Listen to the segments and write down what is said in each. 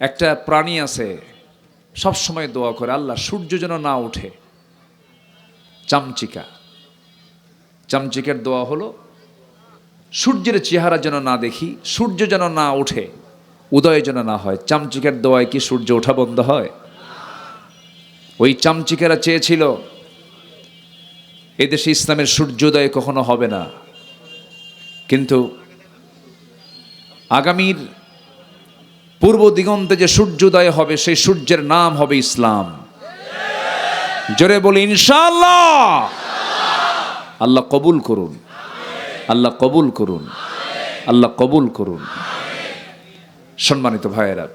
একটা প্রাণী আছে, সব সময় দোয়া করে, আল্লাহ সূর্য যেন না ওঠে। চামচিকা। চামচিকার দোয়া হলো, সূর্যের চেহারা যেন না দেখি, সূর্য যেন না ওঠে, উদয় যেন না হয়। চামচিকার দোয়ায় কি সূর্য ওঠা বন্ধ হয়? ওই চামচিকেরা চেয়েছিল, এদেশে ইসলামের সূর্যোদয় কখনো হবে না। কিন্তু আগামীর পূর্ব দিগন্তে যে সূর্যোদয় হবে, সেই সূর্যের নাম হবে ইসলাম। জোরে বলি, ইনশাআল্লাহ। আল্লাহ কবুল করুন। আল্লাহ কবুল করুন। আল্লাহ কবুল করুন। সম্মানিত ভাইয়েরা,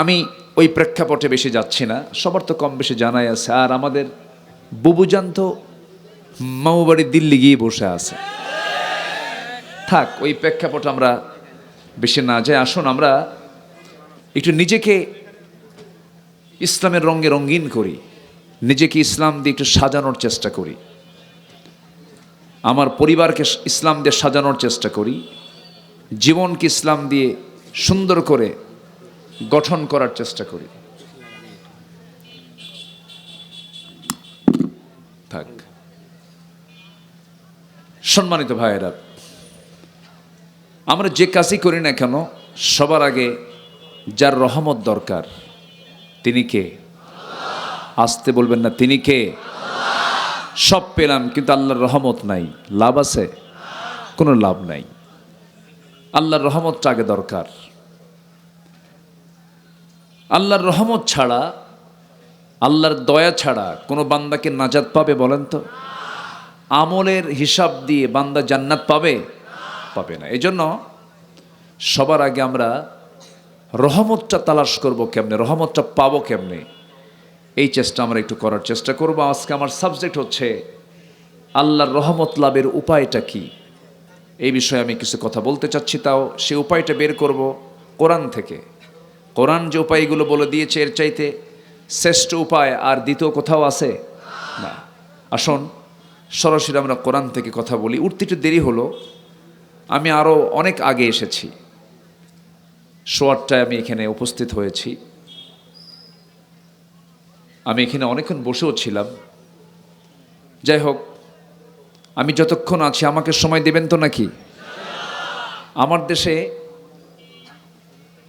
আমি ওই প্রেক্ষাপটে বেশি যাচ্ছি না, সবার তো কম বেশি জানাই আছে। আর আমাদের বুবুজান তো মামুবাড়ি দিল্লি গিয়ে বসে আছে। থাক, ওই প্রেক্ষাপট আমরা বেশি না যাই আসুন আমরা একটু নিজেকে ইসলামের রঙে রঙিন করি, নিজেকে ইসলাম দিয়ে একটু সাজানোর চেষ্টা করি। আমার পরিবারকে ইসলাম দিয়ে সাজানোর চেষ্টা করি, জীবনকে ইসলাম দিয়ে সুন্দর করে গঠন করার চেষ্টা করি। থাক। সম্মানিত ভাইয়েরা আমরা যে কাজই করি না কেন, সবার আগে যার রহমত দরকার, তিনি কে? আসতে বলবেন না, তিনি কে? সব পেলাম, কিন্তু আল্লাহর রহমত নাই। লাভ আছে? কোনো লাভ নাই। আল্লাহর রহমতটা আগে দরকার। আল্লাহর রহমত ছাড়া, আল্লাহর দয়া ছাড়া কোনো বান্দাকে নাজাত পাবে বলেন তো? আমলের হিসাব দিয়ে বান্দা জান্নাত পাবে? পাবে না। এই জন্য সবার আগে আমরা রহমতটা তালাশ করব কেমনে? রহমতটা পাবো কেমনে? এই চেষ্টা আমরা একটু করার চেষ্টা করব। আজকে আমার সাবজেক্ট হচ্ছে আল্লাহর রহমত লাভের উপায়টা কি? এই বিষয়ে আমি কিছু কথা বলতে চাচ্ছি, তাও সে উপায়টা বের করব কোরআন থেকে। কোরআন যে উপায়গুলো বলে দিয়েছে, এর চাইতে শ্রেষ্ঠ উপায় আর দ্বিতীয় কোথাও আছে? না। আসুন, সরাসরি আমরা কোরআন থেকে কথা বলি। উঠতে একটু দেরি হলো। আমি আরও অনেক আগে এসেছি। সোয়ারটায় আমি এখানে উপস্থিত হয়েছি। আমি এখানে অনেকক্ষণ বসেও ছিলাম। যাই হোক, আমি যতক্ষণ আছি, আমাকে সময় দেবেন তো নাকি? আমার দেশে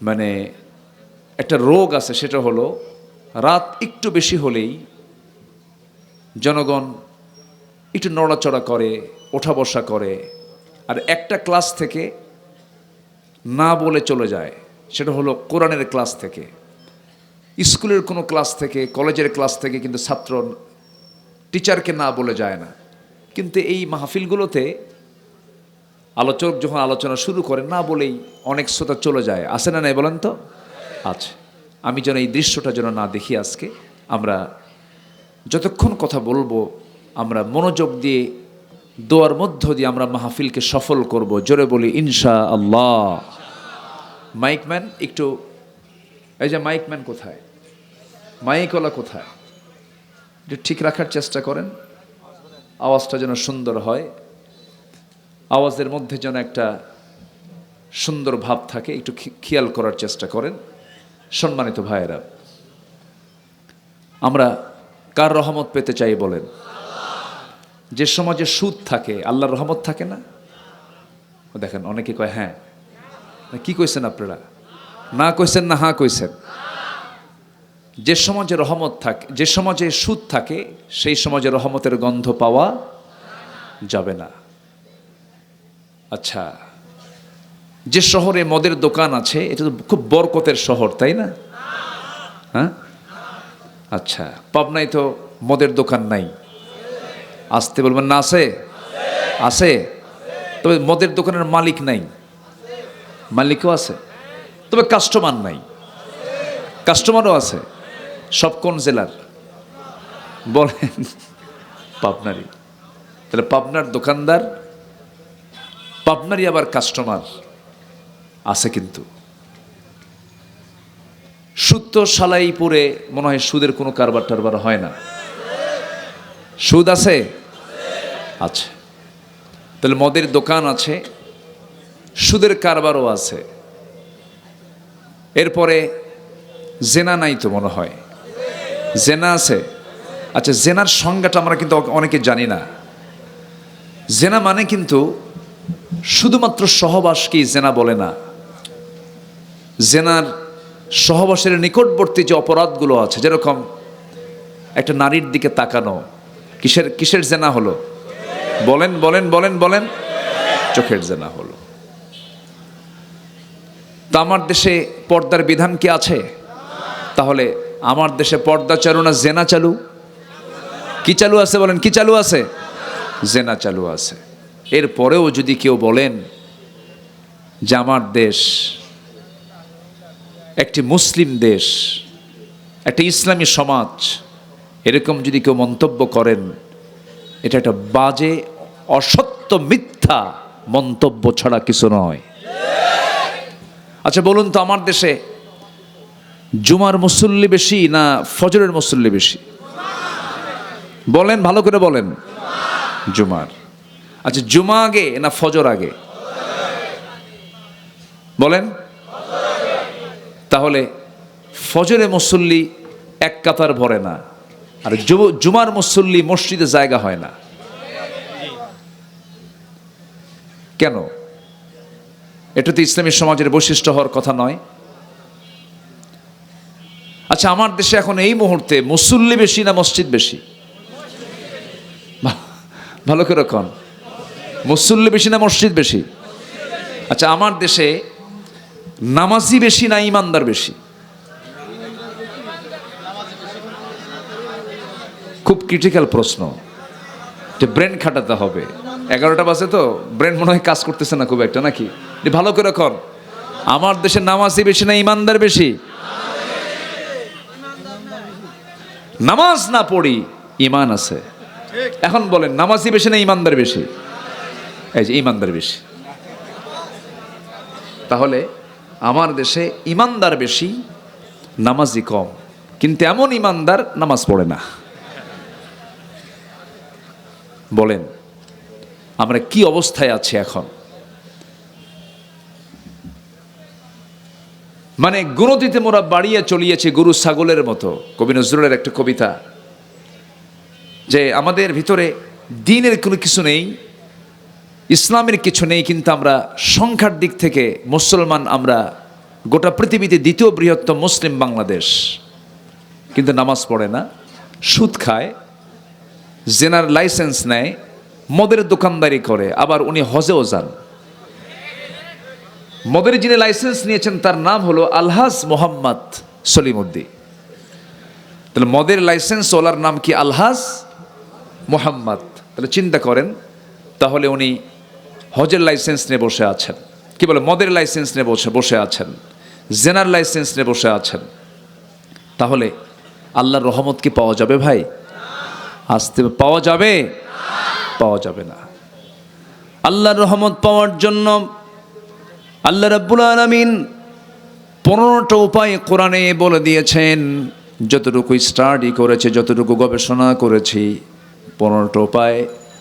মানে একটা রোগ আছে, সেটা হলো রাত একটু বেশি হলেই জনগণ একটু নড়াচড়া করে, ওঠা বসা করে আর একটা ক্লাস থেকে না বলে চলে যায়, সেটা হলো কোরআনের ক্লাস থেকে। স্কুলের কোনো ক্লাস থেকে, কলেজের ক্লাস থেকে কিন্তু ছাত্র টিচারকে না বলে যায় না। কিন্তু এই মাহফিলগুলোতে আলোচক যখন আলোচনা শুরু করে, না বলেই অনেক শ্রোতা চলে যায়। আসে না নাই বলেন তো? আচ্ছা আমি যেন এই দৃশ্যটা যেন না দেখি আজকে, আমরা যতক্ষণ কথা বলব, আমরা মনোযোগ দিয়ে দোয়ার মধ্য দিয়ে আমরা মাহফিলকে সফল করব। জোরে বলি ইনশা আল্লাহ মাইকম্যান একটু, এই যে মাইকম্যান কোথায়? মাইকওয়ালা কোথায়? একটু ঠিক রাখার চেষ্টা করেন। আওয়াজটা যেন সুন্দর হয়। আওয়াজের মধ্যে যেন একটা সুন্দর ভাব থাকে, একটু খেয়াল করার চেষ্টা করেন। সম্মানিত ভাইয়েরা, আমরা কার রহমত পেতে চাই বলেন? যে সমাজে সুদ থাকে, আল্লাহর রহমত থাকে না? দেখেন, অনেকে কয় হ্যাঁ। কি কইছেন আপনারা? না কইছেন না হ্যাঁ কইছেন। যে সমাজে রহমত থাকে, যে সমাজে সুদ থাকে, সেই সমাজে রহমতের গন্ধ পাওয়া যাবে না। আচ্ছা যে শহরে মদের দোকান আছে, এটা তো খুব বরকতের শহর, তাই না? হ্যাঁ? আচ্ছা পাবনায় তো মদের দোকান নাই। আসতে বলবেন না, আছে? আছে? তবে মদের দোকানের মালিক নাই। মালিকও আছে। তবে কাস্টমার নাই। কাস্টমারও আছে। সব কোন জেলার? বলেন পাবনারি তাহলে পাবনার দোকানদার, পাবনারই আবার কাস্টমার আছে কিন্তু। সুদ তো সালাইপুরে মনে হয় সুদের কোনো কারবার টারবার হয় না। সুদ আছে? আচ্ছা তাহলে মদের দোকান আছে, সুদের কারবারও আছে। এরপরে জেনা নাই তো মনে হয়। জেনা আছে। আচ্ছা জেনার সংজ্ঞাটা আমরা কিন্তু অনেকে জানি না। জেনা মানে কিন্তু শুধুমাত্র সহবাসকেই জেনা বলে না। জেনার সহবাসের নিকটবর্তী যে অপরাধগুলো আছে, যেরকম একটা নারীর দিকে তাকানো, কিসের কিসের জেনা হলো? বলেন বলেন বলেন বলেন। চোখের জেনা হলো। তা আমার দেশে পর্দার বিধান কি আছে? তাহলে আমার দেশে পর্দা চালু না জেনা চালু? কি চালু আছে বলেন, কি চালু আছে? জেনা চালু আছে। এরপরেও যদি কেউ বলেন যে আমার দেশ একটি মুসলিম দেশ, একটি ইসলামী সমাজ, এরকম যদি কেউ মন্তব্য করেন এটা একটা বাজে, অসত্য মিথ্যা মন্তব্য ছাড়া কিছু নয়। আচ্ছা বলুন তো আমার দেশে জুমার মুসল্লি বেশি না ফজরের মুসল্লি বেশি? বলেন, ভালো করে বলেন। জুমার। আচ্ছা জুমা আগে না ফজর আগে? বলেন। তাহলে ফজরে মুসল্লি এক কাতার ভরে না। আর জুমার মুসল্লি মসজিদে জায়গা হয় না। কেন? এটা তো ইসলামী সমাজের বৈশিষ্ট্য হওয়ার কথা নয়। আচ্ছা আমার দেশে এখন এই মুহূর্তে মুসল্লি বেশি না মসজিদ বেশি? ভালো করে কন। মুসল্লি বেশি না মসজিদ বেশি? আচ্ছা আমার দেশে নামাজি বেশি না ইমানদার বেশি? খুব ক্রিটিক্যাল প্রশ্ন। যে ব্রেন খাটাতে হবে। এগারোটা বাজে তো ব্রেন মনে হয় কাজ করতেছে না খুব একটা, নাকি? ভালো করে কর। আমার দেশে নামাজি বেশি না, ইমানদার বেশি? নামাজ না পড়ি, ইমান আছে। এখন বলেন, নামাজি বেশি না ইমানদার বেশি? এই যে ইমানদার বেশি। তাহলে আমার দেশে ইমানদার বেশি, নামাজি কম। কিন্তু এমন ইমানদার নামাজ পড়ে না। বলেন, আমরা কি অবস্থায় আছি এখন? মানে গুণতিতে মোরা বাড়িয়ে চলিয়েছে গরু ছাগলের মতো। কবি নজরুলের একটা কবিতা যে, আমাদের ভিতরে দিনের কোনো কিছু নেই, ইসলামের কিছু নেই, কিন্তু আমরা সংখ্যার দিক থেকে মুসলমান, আমরা গোটা পৃথিবীতে দ্বিতীয় বৃহত্তম মুসলিম বাংলাদেশ। কিন্তু নামাজ পড়ে না, সুদ খায় জেনার লাইসেন্স নেয়, মদের দোকানদারি করে, আবার উনি হজেও যান। মদের যিনি লাইসেন্স নিয়েছেন, তার নাম হলো আলহাজ মোহাম্মদ সলিমুদ্দি তাহলে মদের লাইসেন্স ওলার নাম কি আলহাজ মোহাম্মদ? তাহলে চিন্তা করেন, তাহলে উনি হজের লাইসেন্স নিয়ে বসে আছেন। কি বলে? মদের লাইসেন্স নিয়ে বসে বসে আছেন। জেনার লাইসেন্স নিয়ে বসে আছেন। তাহলে আল্লাহর রহমত কি পাওয়া যাবে ভাই? আসতে পাওয়া যাবে? পাওয়া যাবে না। আল্লাহর রহমত পাওয়ার জন্য আল্লাহ রাব্বুল আলামিন পনেরোটা উপায় কোরআনে বলে দিয়েছেন। যতটুকু স্টাডি করেছে, যতটুকু গবেষণা করেছি, পনেরোটা উপায়।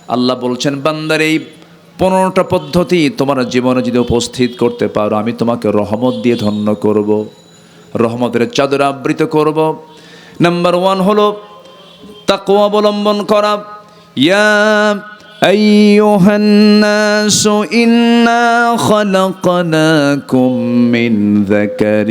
আল্লাহ বলছেন, বান্দার এই পনেরোটা পদ্ধতি তোমার জীবনে যদি উপস্থিত করতে পারো, আমি তোমাকে রহমত দিয়ে ধন্য করব, রহমতের চাদর আবৃত করব। নাম্বার ওয়ান হলো তাকওয়া অবলম্বন করা ইয়া أيها الناس إنا خلقناكم من ذكر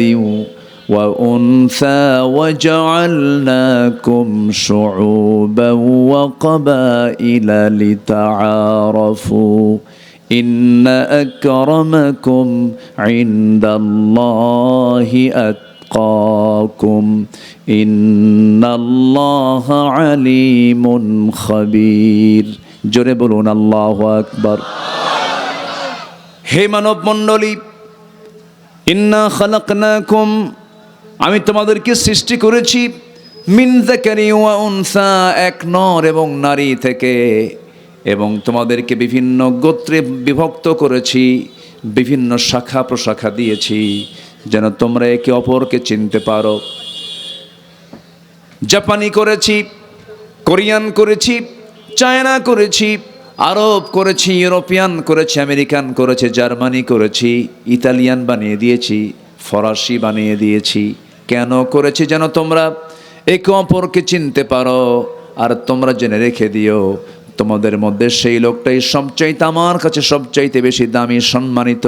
وأنثى وجعلناكم شعوبا وقبائل لتعارفوا إن أكرمكم عند الله أتقاكم إن الله عليم خبير জোরে বলুন আল্লাহ আকবার হে মানব মণ্ডলী ইন্না খালাকনাকুম আমি তোমাদেরকে সৃষ্টি করেছি মিন যাকারি ওয়া উনসা এক নর এবং নারী থেকে এবং তোমাদেরকে বিভিন্ন গোত্রে বিভক্ত করেছি বিভিন্ন শাখা প্রশাখা দিয়েছি যেন তোমরা একে অপরকে চিনতে পারো। জাপানি করেছি, কোরিয়ান করেছি, চায়না করেছি, আরব করেছি, ইউরোপিয়ান করেছি, আমেরিকান করেছে, জার্মানি করেছি, ইতালিয়ান বানিয়ে দিয়েছি, ফরাসি বানিয়ে দিয়েছি। কেন করেছি যেন তোমরা একে অপরকে চিনতে পারো, আর তোমরা জেনে রেখে দিও তোমাদের মধ্যে সেই লোকটাই সবচাইতে আমার কাছে সবচাইতে বেশি দামি, সম্মানিত,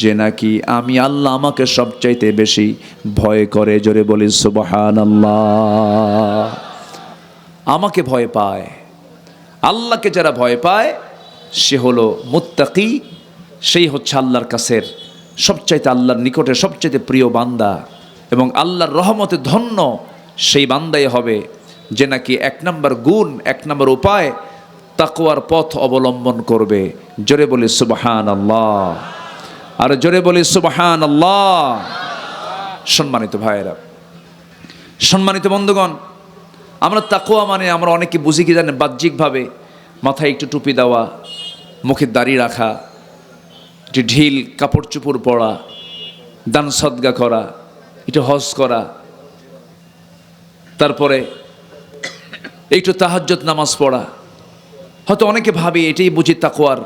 যে নাকি আমি আল্লাহ আমাকে সবচাইতে বেশি ভয় করে। জোরে বলি সুবহান আল্লাহ আমাকে ভয় পায়। আল্লাহকে যারা ভয় পায়, সে হলো মুত্তাকি, সেই হচ্ছে আল্লাহর কাছের সবচাইতে আল্লাহর নিকটে সবচাইতে প্রিয় বান্দা এবং আল্লাহর রহমতে ধন্য সেই বান্দাই হবে, যে নাকি এক নম্বর গুণ, এক নম্বর উপায় তাকওয়ার পথ অবলম্বন করবে। জোরে বলি সুবহান আল্লাহ আর জোরে বলি সুবহান আল্লাহ সম্মানিত ভাইয়েরা, সম্মানিত বন্ধুগণ, আমরা তাকোয়া মানে আমরা অনেকে বুঝি কি জানেন, বাহ্যিকভাবে মাথায় একটু টুপি দেওয়া, মুখে দাড়ি রাখা, একটু ঢিল কাপড় চুপড় পরা, দান সদ্গা করা, একটু হজ করা, তারপরে একটু তাহাজ্জত নামাজ পড়া হয়তো অনেকে ভাবে এটাই বুঝি তাকোয়ার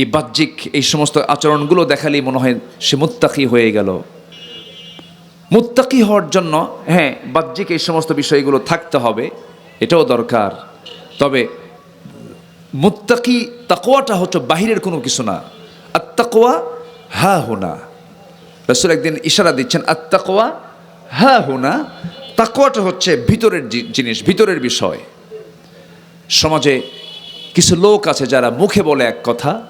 এই বাহ্যিক এই সমস্ত আচরণগুলো দেখালেই মনে হয় সে মুত্তাকি হয়ে গেল। মুত্তাকি হওয়ার জন্য হ্যাঁ বাহ্যিক এই সমস্ত বিষয়গুলো থাকতে হবে, এটাও দরকার। তবে মুত্তাকি তাকোয়াটা হচ্ছে বাহিরের কোনো কিছু না। আত্মাকোয়া হা হোনা। রসুল একদিন ইশারা দিচ্ছেন আত্মাকোয়া হা হোনা। তাকোয়াটা হচ্ছে ভিতরের জিনিস, ভিতরের বিষয়। সমাজে কিছু লোক আছে যারা মুখে বলে এক কথা,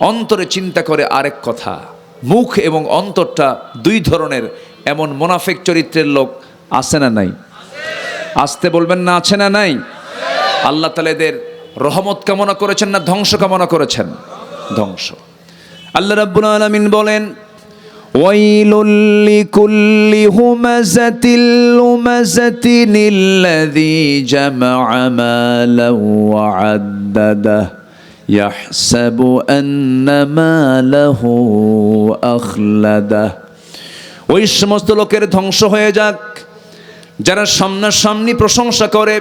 অন্তরে চিন্তা করে আরেক কথা। মুখ এবং অন্তরটা দুই ধরনের, এমন মোনাফেক চরিত্রের লোক আছে না নাই? আসতে বলবেন না, আছে না নাই? আল্লাহ তালা এদের রহমত কামনা করেছেন না ধ্বংস কামনা করেছেন? ধ্বংস। আল্লাহ রাব্বুল আলামিন বলেন ويل لكل همزة لمزة الذي جمع مالا وعدده يحسب أن ماله أخلده ওই সমস্ত লোকের ধ্বংস হয়ে যাক যারা সামনাসামনি প্রশংসা করে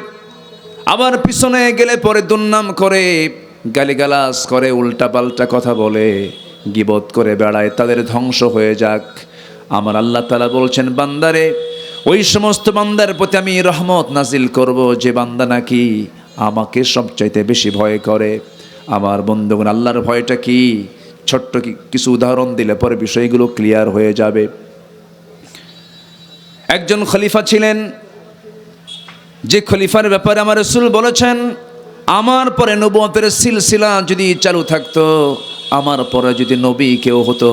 আবার পিছনে গেলে পরে দুর্নাম করে গালিগালাজ করে উল্টাপাল্টা কথা বলে গিবত করে বেড়ায়, তাদের ধ্বংস হয়ে যাক। আমার আল্লাহ তালা বলছেন, বান্দারে, ওই সমস্ত বান্দার প্রতি আমি রহমত নাজিল করব, যে বান্দা নাকি আমাকে সবচাইতে বেশি ভয় করে। আমার বন্ধুগণ, আল্লাহর ভয়টা কি? ছোট্ট কিছু উদাহরণ দিলে পরে বিষয়গুলো ক্লিয়ার হয়ে যাবে। একজন খলিফা ছিলেন, যে খলিফার ব্যাপারে আমার রসুল বলেছেন, আমার পরে নবতের সিলসিলা যদি চালু থাকতো আমার পরে যদি নবী কেউ হতো,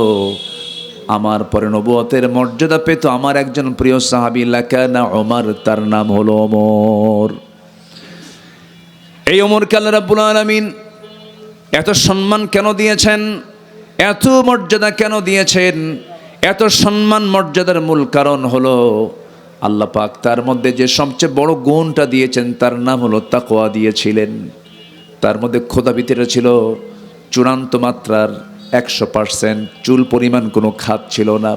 আমার পরে নবতের মর্যাদা পেত আমার একজন প্রিয় সাহাবি, লাকানা ওমর তার নাম হলো ওমর। এই ওমরকে আল্লাহ রাব্বুল আলামিন এত সম্মান কেন দিয়েছেন? এত মর্যাদা কেন দিয়েছেন? এত সম্মান মর্যাদার মূল কারণ হলো, আল্লাহ পাক তার মধ্যে যে সবচেয়ে বড় গুণটা দিয়েছেন, তার নাম হলো তাকোয়া দিয়েছিলেন। তার মধ্যে খোদাবিতিরা ছিল। চূড়ান্ত মাত্রার একশো পার্সেন্ট চুল পরিমাণ কোনো খাত ছিল না।